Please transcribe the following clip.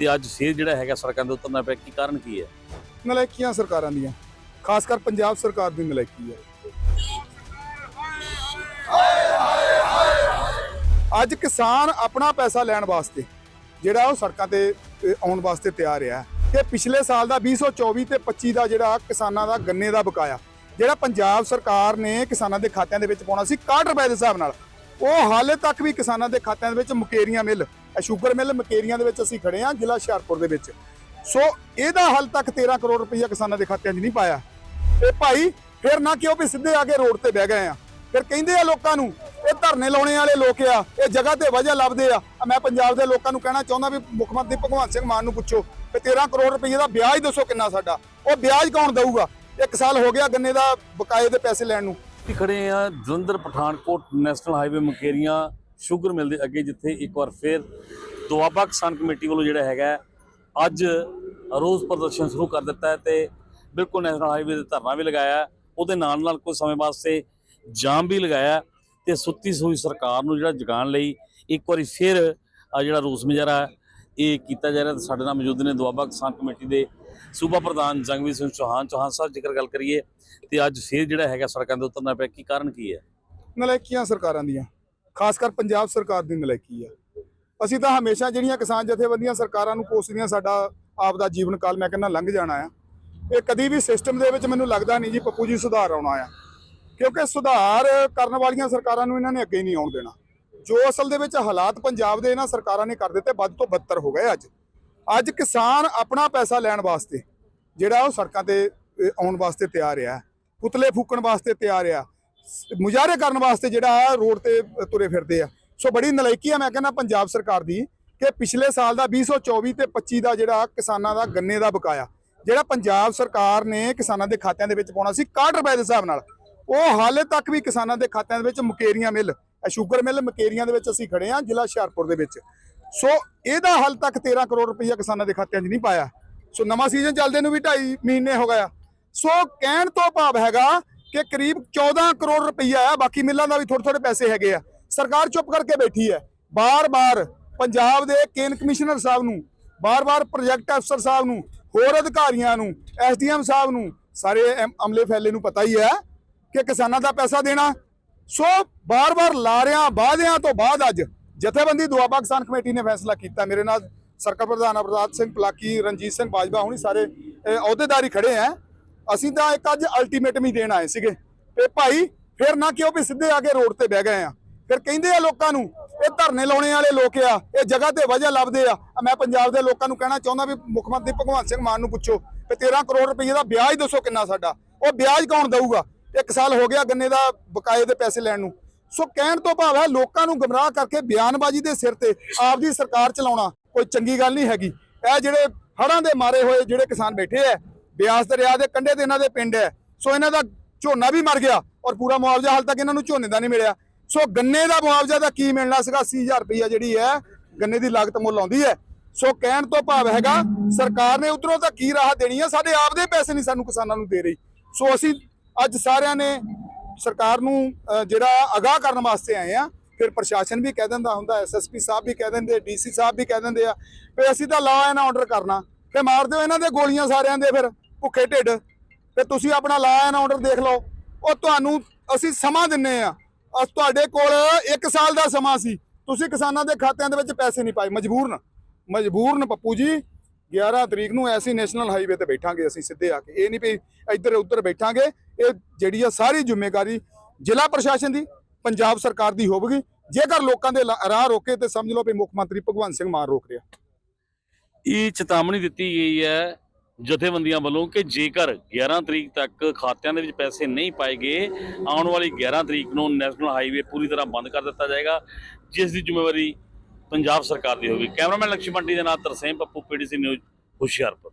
ਤੇ ਅੱਜ ਫੇਰ ਜਿਹੜਾ ਹੈਗਾ ਸੜਕਾਂ ਦੇ ਉਤਰਨਾ ਪਿਆ ਕੀ ਕਾਰਨ ਕੀ ਹੈ? ਨਲਾਇਕੀਆਂ ਸਰਕਾਰਾਂ ਦੀਆਂ, ਖਾਸ ਕਰ ਪੰਜਾਬ ਸਰਕਾਰ ਦੀ ਨਲਾਇਕੀ ਹੈ। ਅੱਜ ਕਿਸਾਨ ਆਪਣਾ ਪੈਸਾ ਲੈਣ ਵਾਸਤੇ, ਜਿਹੜਾ ਉਹ ਸੜਕਾਂ ਤੇ ਆਉਣ ਵਾਸਤੇ ਤਿਆਰ ਹੈ ਕਿ ਪਿਛਲੇ ਸਾਲ ਦਾ 2024 ਤੇ 25 ਦਾ ਜਿਹੜਾ ਕਿਸਾਨਾਂ ਦਾ ਗੰਨੇ ਦਾ ਬਕਾਇਆ, ਜਿਹੜਾ ਪੰਜਾਬ ਸਰਕਾਰ ਨੇ ਕਿਸਾਨਾਂ ਦੇ ਖਾਤਿਆਂ ਦੇ ਵਿੱਚ ਪਾਉਣਾ ਸੀ 61 ਰੁਪਏ ਦੇ ਹਿਸਾਬ ਨਾਲ। ਉਹ ਹਾਲੇ ਤੱਕ ਵੀ ਕਿਸਾਨਾਂ ਦੇ ਖਾਤਿਆਂ ਦੇ ਵਿੱਚ Mukerian mill sugar mill Mukerian ਦੇ ਵਿੱਚ ਅਸੀਂ ਖੜੇ ਹਾਂ ਜ਼ਿਲ੍ਹਾ ਹੁਸ਼ਿਆਰਪੁਰ ਦੇ ਵਿੱਚ। ਸੋ ਇਹਦਾ ਹਾਲ ਤੱਕ 13 ਕਰੋੜ ਰੁਪਈਆ ਕਿਸਾਨਾਂ ਦੇ ਖਾਤਿਆਂ 'ਚ ਨਹੀਂ ਪਾਇਆ। ਤੇ ਭਾਈ, ਫਿਰ ਨਾ ਕਿਉਂ ਵੀ ਸਿੱਧੇ ਆ ਕੇ ਰੋਡ ਤੇ ਬਹਿ ਗਏ ਆ? ਫਿਰ ਕਹਿੰਦੇ ਆ ਲੋਕਾਂ ਨੂੰ, ਇਹ ਧਰਨੇ ਲਾਉਣੇ ਵਾਲੇ ਲੋਕ ਆ, ਇਹ ਜਗ੍ਹਾ ਤੇ ਵਜ੍ਹਾ ਲੱਭਦੇ ਆ। ਮੈਂ ਪੰਜਾਬ ਦੇ ਲੋਕਾਂ ਨੂੰ ਕਹਿਣਾ ਚਾਹੁੰਦਾ ਵੀ ਮੁੱਖ ਮੰਤਰੀ ਭਗਵੰਤ ਸਿੰਘ ਮਾਨ ਨੂੰ ਪੁੱਛੋ ਕਿ 13 ਕਰੋੜ ਰੁਪਏ ਦਾ ਵਿਆਜ ਦੱਸੋ ਕਿੰਨਾ ਸਾਡਾ। ਉਹ ਵਿਆਜ ਕੌਣ ਦਊਗਾ? ਇੱਕ ਸਾਲ ਹੋ ਗਿਆ ਗੰਨੇ ਦਾ ਬਕਾਏ ਦੇ ਪੈਸੇ ਲੈਣ ਨੂੰ। ਖੜੇ ਆ Jalandhar, Pathankot, national highway Mukerian sugar mill ਦੇ ਅੱਗੇ ਜਿੱਥੇ ਇੱਕ ਵਾਰ ਫਿਰ ਦੁਆਬਾ ਕਿਸਾਨ ਕਮੇਟੀ ਵੱਲੋਂ ਜਿਹੜਾ ਹੈਗਾ ਅੱਜ ਰੋਜ਼ ਪ੍ਰਦਰਸ਼ਨ ਸ਼ੁਰੂ ਕਰ ਦਿੱਤਾ ਹੈ ਤੇ ਬਿਲਕੁਲ ਨੈਸ਼ਨਲ ਹਾਈਵੇ ਤੇ ਧਰਨਾ ਵੀ ਲਗਾਇਆ ਉਹਦੇ ਨਾਲ ਨਾਲ ਕੁਝ ਸਮੇਂ ਵਾਸਤੇ ਜਾਮ ਵੀ ਲਗਾਇਆ ਹੈ ਤੇ ਸੁੱਤੀ ਸੋਈ ਸਰਕਾਰ ਨੂੰ ਜਿਹੜਾ ਜਗਾਉਣ ਲਈ ਇੱਕ ਵਾਰੀ ਫਿਰ ਆ ਜਿਹੜਾ ਰੋਸ ਮੁਜ਼ਾਹਰਾ ਇਹ ਕੀਤਾ ਜਾ ਰਿਹਾ ਤੇ ਸਾਡੇ ਨਾਲ ਮੌਜੂਦ ਨੇ ਦੁਆਬਾ ਕਿਸਾਨ ਕਮੇਟੀ ਦੇ ਸੂਬਾ ਪ੍ਰਧਾਨ ਜੰਗਵੀਰ ਸਿੰਘ ਚੌਹਾਨ। ਚੌਹਾਨ ਸਾਹਿਬ, ਜੇਕਰ ਗੱਲ ਕਰੀਏ ਤੇ ਅੱਜ ਫਿਰ ਜਿਹੜਾ ਹੈਗਾ ਸੜਕਾਂ ਤੇ ਉਤਰਨਾ ਪਿਆ, ਕੀ ਕਾਰਨ ਕੀ ਹੈ? ਨਲਾਇਕੀਆਂ ਸਰਕਾਰਾਂ ਦੀਆਂ। ਖਾਸ ਕਰ ਪੰਜਾਬ ਸਰਕਾਰ ਦੀ ਨਲਾਇਕੀ ਆ। ਅਸੀਂ ਤਾਂ ਹਮੇਸ਼ਾ ਜਿਹੜੀਆਂ ਕਿਸਾਨ ਜਥੇਬੰਦੀਆਂ ਸਰਕਾਰਾਂ ਨੂੰ ਕੋਸਦੀਆਂ ਸਾਡਾ ਆਪ ਦਾ ਜੀਵਨ ਕਾਲ, ਮੈਂ ਕਹਿੰਦਾ ਲੰਘ ਜਾਣਾ ਆ। ਇਹ ਕਦੀ ਵੀ ਸਿਸਟਮ ਦੇ ਵਿੱਚ ਮੈਨੂੰ ਲੱਗਦਾ ਨਹੀਂ ਜੀ ਪੱਪੂ ਜੀ ਸੁਧਾਰ ਆਉਣਾ ਆ। ਕਿਉਂਕਿ ਸੁਧਾਰ ਕਰਨ ਵਾਲੀਆਂ ਸਰਕਾਰਾਂ ਨੂੰ ਇਹਨਾਂ ਨੇ ਅੱਗੇ ਨਹੀਂ ਆਉਣ ਦੇਣਾ। ਜੋ ਅਸਲ ਦੇ ਵਿੱਚ ਹਾਲਾਤ ਪੰਜਾਬ ਦੇ ਇਹਨਾਂ ਸਰਕਾਰਾਂ ਨੇ ਕਰ ਦਿੱਤੇ, ਵੱਧ ਤੋਂ ਬੱਤਰ ਹੋ ਗਏ ਅੱਜ। ਅੱਜ ਕਿਸਾਨ ਆਪਣਾ ਪੈਸਾ ਲੈਣ ਵਾਸਤੇ ਜਿਹੜਾ ਉਹ ਸੜਕਾਂ ਤੇ ਆਉਣ ਵਾਸਤੇ ਤਿਆਰ ਆ। ਪੁਤਲੇ ਫੂਕਣ ਵਾਸਤੇ ਤਿਆਰ ਆ। ਮੁਜ਼ਾਹਰੇ ਕਰਨ ਵਾਸਤੇ ਜਿਹੜਾ ਰੋਡ ਤੇ ਤੁਰੇ ਫਿਰਦੇ ਆ। ਸੋ ਬੜੀ ਨਲਾਇਕੀ ਆ, ਮੈਂ ਕਹਿੰਦਾ ਪੰਜਾਬ ਸਰਕਾਰ ਦੀ ਕਿ ਪਿਛਲੇ ਸਾਲ ਦਾ 2024 ਤੇ 25 ਦਾ ਜਿਹੜਾ ਕਿਸਾਨਾਂ ਦਾ ਗੰਨੇ ਦਾ ਬਕਾਇਆ, ਜਿਹੜਾ ਪੰਜਾਬ ਸਰਕਾਰ ਨੇ ਕਿਸਾਨਾਂ ਦੇ ਖਾਤਿਆਂ ਦੇ ਵਿੱਚ ਪਾਉਣਾ ਸੀ 61 ਰੁਪਏ ਦੇ ਹਿਸਾਬ ਨਾਲ, ਉਹ ਹਾਲੇ ਤੱਕ ਵੀ ਕਿਸਾਨਾਂ ਦੇ ਖਾਤਿਆਂ ਦੇ ਵਿੱਚ Mukerian mill sugar mill Mukerian ਦੇ ਵਿੱਚ ਅਸੀਂ ਖੜੇ ਹਾਂ ਜ਼ਿਲ੍ਹਾ ਹੁਸ਼ਿਆਰਪੁਰ ਦੇ ਵਿੱਚ। ਸੋ ਇਹਦਾ ਹਾਲ ਤੱਕ 13 ਕਰੋੜ ਰੁਪਈਆ ਕਿਸਾਨਾਂ ਦੇ ਖਾਤਿਆਂ 'ਚ ਨਹੀਂ ਪਾਇਆ। ਸੋ ਨਵਾਂ ਸੀਜ਼ਨ ਚੱਲਦੇ ਨੂੰ ਵੀ 2.5 ਮਹੀਨੇ ਹੋ ਗਿਆ ਸੋ ਕਹਿਣ ਤੋਂ ਭਾਵ ਹੈਗਾ ਕਿ ਕਰੀਬ 14 ਕਰੋੜ ਰੁਪਈਆ ਹੈ, ਬਾਕੀ ਮਿੱਲਾਂ ਦਾ ਵੀ ਥੋੜੇ ਥੋੜੇ ਪੈਸੇ ਹੈਗੇ ਆ। ਸਰਕਾਰ ਚੁੱਪ ਕਰਕੇ ਬੈਠੀ ਹੈ। ਬਾਰ-ਬਾਰ ਪੰਜਾਬ ਦੇ ਕੇਨ ਕਮਿਸ਼ਨਰ ਸਾਹਿਬ ਨੂੰ, ਬਾਰ-ਬਾਰ ਪ੍ਰੋਜੈਕਟ ਅਫਸਰ ਸਾਹਿਬ ਨੂੰ, ਹੋਰ ਅਧਿਕਾਰੀਆਂ ਨੂੰ, ਐਸਡੀਐਮ ਸਾਹਿਬ ਨੂੰ, ਸਾਰੇ ਅਮਲੇ ਫੈਲੇ ਨੂੰ ਪਤਾ ਹੀ ਹੈ ਕਿ ਕਿਸਾਨਾਂ ਦਾ ਪੈਸਾ ਦੇਣਾ। ਸੋ ਬਾਰ-ਬਾਰ ਲਾਰਿਆਂ, ਵਾਅਦਿਆਂ ਤੋਂ ਬਾਅਦ ਅੱਜ ਜਥੇਬੰਦੀ ਦੁਆਬਾ ਕਿਸਾਨ ਕਮੇਟੀ ਨੇ ਫੈਸਲਾ ਕੀਤਾ। ਮੇਰੇ ਨਾਲ ਸਰਕਲ ਪ੍ਰਧਾਨ ਅਵਰਾਜ ਸਿੰਘ, ਪਲਾਕੀ ਰਣਜੀਤ ਸਿੰਘ ਬਾਜਵਾ ਹੁਣੀ ਸਾਰੇ ਅਹੁਦੇਦਾਰੀ ਖੜੇ ਆ ਅਸੀਂ ਤਾਂ ਇੱਕ ਅੱਜ ਅਲਟੀਮੇਟਮ ਹੀ ਦੇਣ ਆਏ ਸੀਗੇ। ਤੇ ਭਾਈ, ਫਿਰ ਨਾ ਕਿਉਂ ਵੀ ਸਿੱਧੇ ਆ ਕੇ ਰੋਡ ਤੇ ਬਹਿ ਗਏ ਆ? ਫਿਰ ਕਹਿੰਦੇ ਆ ਲੋਕਾਂ ਨੂੰ, ਇਹ ਧਰਨੇ ਲਾਉਣੇ ਵਾਲੇ ਲੋਕ ਆ, ਇਹ ਜਗ੍ਹਾ ਤੇ ਵਜ੍ਹਾ ਲੱਭਦੇ ਆ। ਮੈਂ ਪੰਜਾਬ ਦੇ ਲੋਕਾਂ ਨੂੰ ਕਹਿਣਾ ਚਾਹੁੰਦਾ ਵੀ ਮੁੱਖ ਮੰਤਰੀ ਭਗਵੰਤ ਸਿੰਘ ਮਾਨ ਨੂੰ ਪੁੱਛੋ ਕਿ 13 ਕਰੋੜ ਰੁਪਏ ਦਾ ਵਿਆਜ ਦੱਸੋ ਕਿੰਨਾ ਸਾਡਾ। ਉਹ ਵਿਆਜ ਕੌਣ ਦਊਗਾ? ਇੱਕ ਸਾਲ ਹੋ ਗਿਆ ਗੰਨੇ ਦਾ ਬਕਾਏ ਦੇ ਪੈਸੇ ਲੈਣ ਨੂੰ। ਸੋ ਕਹਿਣ ਤੋਂ ਭਾਵ ਹੈ ਲੋਕਾਂ ਨੂੰ ਗਮਰਾਹ ਕਰਕੇ ਬਿਆਨਬਾਜ਼ੀ ਦੇ ਸਿਰ ਤੇ ਆਪਦੀ ਸਰਕਾਰ ਚਲਾਉਣਾ ਕੋਈ ਚੰਗੀ ਗੱਲ ਨਹੀਂ ਹੈਗੀ। ਇਹ ਜਿਹੜੇ ਹੜ੍ਹਾਂ ਦੇ ਮਾਰੇ ਹੋਏ ਜਿਹੜੇ ਕਿਸਾਨ ਬੈਠੇ ਐ ਬਿਆਸ ਦਰਿਆ ਦੇ ਕੰਢੇ ਤੇ ਇਹਨਾਂ ਦੇ ਪਿੰਡ ਹੈ। ਸੋ ਇਹਨਾਂ ਦਾ ਝੋਨਾ ਵੀ ਮਰ ਗਿਆ ਔਰ ਪੂਰਾ ਮੁਆਵਜ਼ਾ ਹਾਲ ਤੱਕ ਇਹਨਾਂ ਨੂੰ ਝੋਨੇ ਦਾ ਨਹੀਂ ਮਿਲਿਆ। ਸੋ ਗੰਨੇ ਦਾ ਮੁਆਵਜ਼ਾ ਦਾ ਕੀ ਮਿਲਣਾ ਸੀਗਾ? 80000 ਰੁਪਈਆ ਜਿਹੜੀ ਹੈ, ਗੰਨੇ ਦੀ ਲਾਗਤ ਮੁੱਲ ਆਉਂਦੀ ਹੈ। ਸੋ ਕਹਿਣ ਤੋਂ ਭਾਵ ਹੈਗਾ, ਸਰਕਾਰ ਨੇ ਉਧਰੋਂ ਤਾਂ ਕੀ ਰਾਹ ਦੇਣੀ ਹੈ ਸਾਡੇ ਆਪਦੇ ਪੈਸੇ ਨਹੀਂ ਸਾਨੂੰ ਕਿਸਾਨਾਂ ਨੂੰ ਦੇ ਰਹੀ। ਸੋ ਅਸੀਂ ਅੱਜ ਸਾਰਿਆਂ ਨੇ ਸਰਕਾਰ ਨੂੰ ਜਿਹੜਾ ਅਗਾਹ ਕਰਨ ਵਾਸਤੇ ਆਏ ਆ, ਫਿਰ ਪ੍ਰਸ਼ਾਸਨ ਵੀ ਕਹਿ ਦਿੰਦਾ ਹੁੰਦਾ ਐਸਐਸਪੀ ਸਾਹਿਬ ਵੀ ਕਹਿ ਦਿੰਦੇ ਡੀਸੀ ਸਾਹਿਬ ਵੀ ਕਹਿ ਦਿੰਦੇ ਆ, ਵੀ ਅਸੀਂ ਤਾਂ ਲਾ ਐਨ ਆਰਡਰ ਕਰਨਾ। ਤੇ ਮਾਰ ਦਿਓ ਇਹਨਾਂ ਦੇ ਗੋਲੀਆਂ ਸਾਰਿਆਂ ਦੇ ਫਿਰ। ਭੁੱਖੇ ਢਿੱਡ। ਤੇ ਤੁਸੀਂ ਆਪਣਾ ਲਾ ਐਨ ਆਰਡਰ ਦੇਖ ਲਓ। ਉਹ ਤੁਹਾਨੂੰ ਅਸੀਂ ਸਮਾਂ ਦਿੰਨੇ ਆ। ਅਸ ਤੁਹਾਡੇ ਕੋਲ 1 ਸਾਲ ਦਾ ਸਮਾਂ ਸੀ। ਤੁਸੀਂ ਕਿਸਾਨਾਂ ਦੇ ਖਾਤਿਆਂ ਦੇ ਵਿੱਚ ਪੈਸੇ ਨਹੀਂ ਪਾਏ। ਮਜਬੂਰਨ। ਮਜਬੂਰਨ ਪੱਪੂ ਜੀ 11 ਤਰੀਕ ਨੂੰ ਐਸੀ ਨੈਸ਼ਨਲ ਹਾਈਵੇ ਤੇ ਬੈਠਾਂਗੇ ਅਸੀਂ ਸਿੱਧੇ ਆ ਕੇ। ਇਹ ਨਹੀਂ ਵੀ ਇੱਧਰ ਉੱਧਰ ਬੈਠਾਂਗੇ। ਇਹ ਜਿਹੜੀ ਆ ਸਾਰੀ ਜ਼ਿੰਮੇਵਾਰੀ ਜ਼ਿਲ੍ਹਾ ਪ੍ਰਸ਼ਾਸਨ ਦੀ, ਪੰਜਾਬ ਸਰਕਾਰ ਦੀ ਹੋਵੇਗੀ। ਜੇਕਰ ਲੋਕਾਂ ਦੇ ਰਾਹ ਰੋਕੇ ਤੇ ਸਮਝ ਲਓ ਵੀ ਮੁੱਖ ਮੰਤਰੀ ਭਗਵੰਤ ਸਿੰਘ ਮਾਨ ਰੋਕ ਰਿਹਾ। ਇਹ ਚੇਤਾਵਨੀ ਦਿੱਤੀ ਗਈ ਹੈ ਜਥੇਬੰਦੀਆਂ ਵੱਲੋਂ ਕਿ ਜੇਕਰ 11 ਤਰੀਕ ਤੱਕ ਖਾਤਿਆਂ ਦੇ ਵਿੱਚ ਪੈਸੇ ਨਹੀਂ ਪਾਏ ਗਏ, ਆਉਣ ਵਾਲੀ 11 ਤਰੀਕ ਨੂੰ ਨੈਸ਼ਨਲ ਹਾਈਵੇ ਪੂਰੀ ਤਰ੍ਹਾਂ ਬੰਦ ਕਰ ਦਿੱਤਾ ਜਾਏਗਾ, ਜਿਸ ਦੀ ਜ਼ਿੰਮੇਵਾਰੀ ਪੰਜਾਬ ਸਰਕਾਰ ਦੀ ਹੋਵੇਗੀ। ਕੈਮਰਾਮੈਨ ਲక్ష్ਮਣ ਟੀ ਦੇ ਨਾਲ ਤਰਸੇਮ ਪੱਪੂ, ਪੀਡੀਸੀ ਨਿਊਜ਼ ਹੁਸ਼ਿਆਰਪੁਰ।